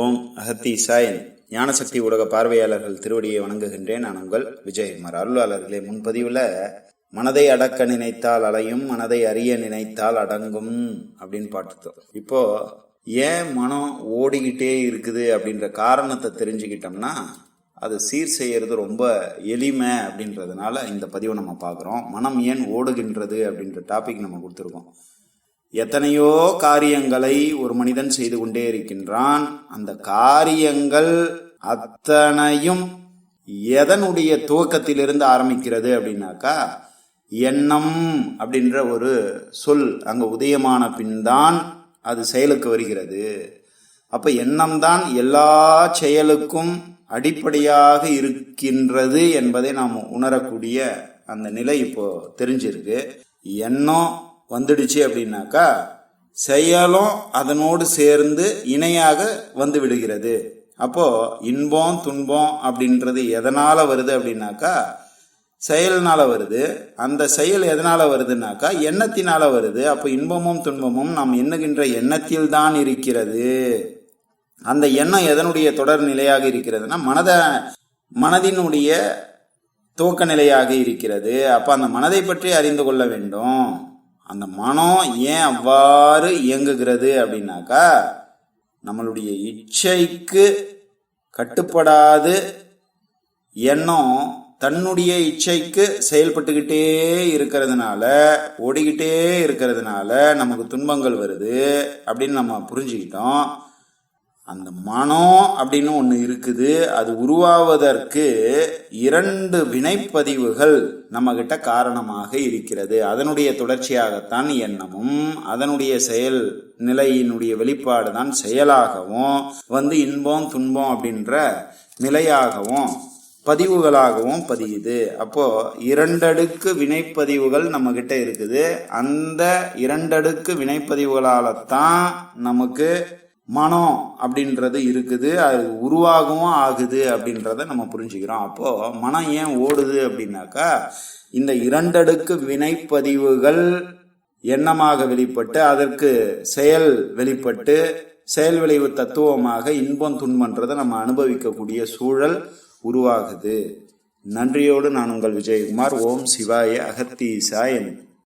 ஓம் அகத்தி Zion. ஞானசக்தி ஊடக பார்வையாளர்கள் திருவடியை வணங்குகின்றேன். நான் உங்கள் விஜயகுமார். அருளாளர்களே முன்பதிவில் மனதை அடக்க நினைத்தால் அலையும் மனதை அறிய நினைத்தால் அடங்கும் அப்படின்னு பாட்டுத்தோம் இப்போ ஏன் மனம் ஓடிக்கிட்டே இருக்குது அப்படின்ற காரணத்தை தெரிஞ்சுக்கிட்டோம்னா அது சீர் செய்யறது ரொம்ப எளிமை அப்படின்றதுனால இந்த பதிவை நம்ம பார்க்குறோம். மனம் ஏன் ஓடுகின்றது அப்படின்ற டாபிக் நம்ம கொடுத்துருக்கோம். எத்தனையோ காரியங்களை ஒரு மனிதன் செய்து கொண்டே இருக்கின்றான். அந்த காரியங்கள் அத்தனையும் எதனுடைய துவக்கத்திலிருந்து ஆரம்பிக்கிறது அப்படின்னாக்கா எண்ணம் அப்படின்ற ஒரு சொல் அங்கே உதயமான பின்தான் அது செயலுக்கு வருகிறது. அப்போ எண்ணம் தான் எல்லா செயலுக்கும் அடிப்படையாக இருக்கின்றது என்பதை நாம் உணரக்கூடிய அந்த நிலை இப்போ தெரிஞ்சிருக்கு. எண்ணம் வந்துடுச்சு அப்படின்னாக்கா செயலும் அதனோடு சேர்ந்து இணையாக வந்து விடுகிறது. அப்போ இன்பம் துன்பம் அப்படின்றது எதனால வருது அப்படின்னாக்கா செயல்னால வருது. அந்த செயல் எதனால வருதுனாக்கா எண்ணத்தினால வருது. அப்போ இன்பமும் துன்பமும் நாம் எண்ணுகின்ற எண்ணத்தில் தான் இருக்கிறது. அந்த எண்ணம் எதனுடைய தொடர் நிலையாக இருக்கிறதுனா மனத மனதினுடைய துவக்க நிலையாக இருக்கிறது. அப்ப அந்த மனதை பற்றி அறிந்து கொள்ள வேண்டும். அந்த மனம் ஏன் அவ்வாறு இயங்குகிறது அப்படின்னாக்கா நம்மளுடைய இச்சைக்கு கட்டுப்படாது எண்ணம் தன்னுடைய இச்சைக்கு செயல்பட்டுக்கிட்டே இருக்கிறதுனால ஓடிக்கிட்டே இருக்கிறதுனால நமக்கு துன்பங்கள் வருது அப்படின்னு நம்ம புரிஞ்சுக்கிட்டோம். அந்த மனம் அப்படின்னு ஒன்று இருக்குது. அது உருவாவதற்கு இரண்டு வினைப்பதிவுகள் நம்ம கிட்ட காரணமாக இருக்கிறது. அதனுடைய தொடர்ச்சியாகத்தான் எண்ணமும் அதனுடைய செயல் நிலையினுடைய வெளிப்பாடு தான் செயலாகவும் வந்து இன்பம் துன்பம் அப்படின்ற நிலையாகவும் பதிவுகளாகவும் பதியுது. அப்போ இரண்டடுக்கு வினைப்பதிவுகள் நம்ம கிட்ட இருக்குது. அந்த இரண்டடுக்கு வினைப்பதிவுகளால தான் நமக்கு மனம் அப்படின்றது இருக்குது அது உருவாகவும் ஆகுது அப்படின்றத நம்ம புரிஞ்சுக்கிறோம். அப்போ மனம் ஏன் ஓடுது அப்படின்னாக்கா இந்த இரண்டடுக்கு வினைப்பதிவுகள் எண்ணமாக வெளிப்பட்டு அதற்கு செயல் வெளிப்பட்டு செயல் விளைவு தத்துவமாக இன்பம் துன்பன்றதை நம்ம அனுபவிக்கக்கூடிய சூழல் உருவாகுது. நன்றியோடு நான் உங்கள் விஜயகுமார். ஓம் சிவாய அகத்தீசாயன்